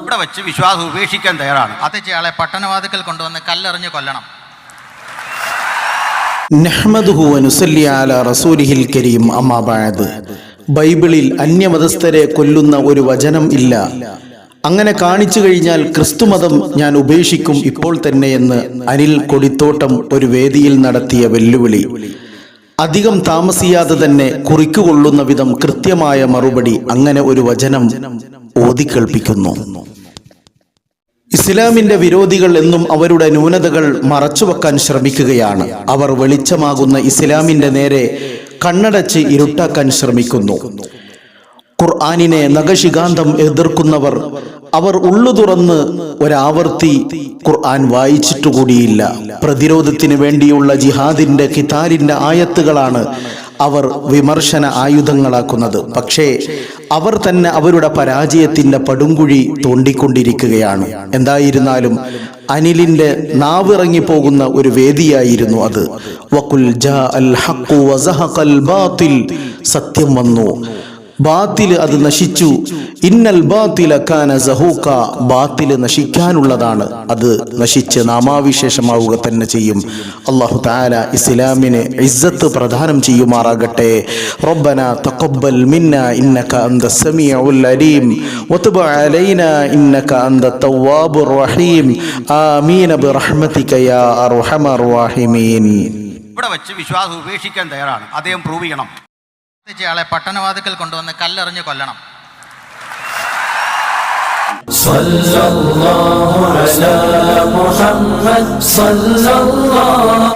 ഇവിടെ വെച്ച് വിശ്വാസം ഉപേക്ഷിക്കാൻ തയ്യാറാണ്. അതേച്ചയാളെ പട്ടണവാതിക്കൽ കൊണ്ടുവന്ന് കല്ലെറിഞ്ഞ് കൊല്ലണം. നഹ്മദുഹു റസൂലിഹിൽ കരീം ബൈബിളിൽ അന്യമതസ്ഥരെ കൊല്ലുന്ന ഒരു വചനം ഇല്ല. അങ്ങനെ കാണിച്ചു കഴിഞ്ഞാൽ ക്രിസ്തുമതം ഞാൻ ഉപേക്ഷിക്കും ഇപ്പോൾ തന്നെയെന്ന് അനിൽ കൊടിത്തോട്ടം ഒരു വേദിയിൽ നടത്തിയ വെല്ലുവിളി. അധികം താമസിയാതെ തന്നെ കുറിക്കുകൊള്ളുന്ന വിധം കൃത്യമായ മറുപടി അങ്ങനെ ഒരു വചനം ഓതിക്കേൾപ്പിക്കുന്നു ഇസ്ലാമിന്റെ വിരോധികൾ എന്നും അവരുടെ ന്യൂനതകൾ മറച്ചുവെക്കാൻ ശ്രമിക്കുകയാണ്. അവർ വെളിച്ചമാകുന്ന ഇസ്ലാമിന്റെ നേരെ കണ്ണടച്ച് ഇരുട്ടാക്കാൻ ശ്രമിക്കുന്നു. ഖുർആാനിനെ നഖശികാന്തം എതിർക്കുന്നവർ അവർ ഉള്ളു തുറന്ന് ഒരാവർത്തി ഖുർആൻ വായിച്ചിട്ടു കൂടിയില്ല പ്രതിരോധത്തിന് വേണ്ടിയുള്ള ജിഹാദിന്റെ കിതാലിന്റെ ആയത്തുകളാണ് അവർ വിമർശന ആയുധങ്ങളാക്കുന്നത്. പക്ഷേ അവർ തന്നെ അവരുടെ പരാജയത്തിന്റെ പടുങ്കുഴി തോണ്ടിക്കൊണ്ടിരിക്കുകയാണ്. എന്തായിരുന്നാലും അനിലിന്റെ നാവിറങ്ങി പോകുന്ന ഒരു വേദിയായിരുന്നു അത്. വക്കുൽ ജാ അൽ ഹഖു വസഹഖൽ സത്യം വന്നു. ബാത്തിൽ അത് നശിച്ചു. ഇന്നൽ ബാത്തില കാന സഹൂക്ക. ബാത്തിൽ നശിക്കാനുള്ളതാണ്. അത് നശിച്ച് നാമാവിശേഷമാവുക തന്നെ ചെയ്യും. അള്ളാഹു താല ഇസ്ലാമിന് ഇസ്സത്ത് പ്രദാനം ചെയ്യുമാറാകട്ടെ. റബ്ബന തഖബ്ബൽ മിന്ന ഇന്നക അന്ത സമീഉൽ അലീം. വതുബ് അലൈന ഇന്നക അന്ത തവ്വാബുർ റഹീം. ആമീൻ ബിറഹ്മതിക യാ അർഹമർ റഹീമീൻ. ഇവിടെ വെച്ച് വിശ്വാസം ഉപേക്ഷിക്കാൻ തയ്യാറാണ്. അദ്ദേഹം പ്രൂവ് ചെയ്യണം. ആളെ പട്ടണവാതിക്കൽ കൊണ്ടുവന്ന് കല്ലെറിഞ്ഞ് കൊല്ലണം. സല്ലല്ലാഹു അലാ മുഹമ്മദ് സല്ലല്ലാഹു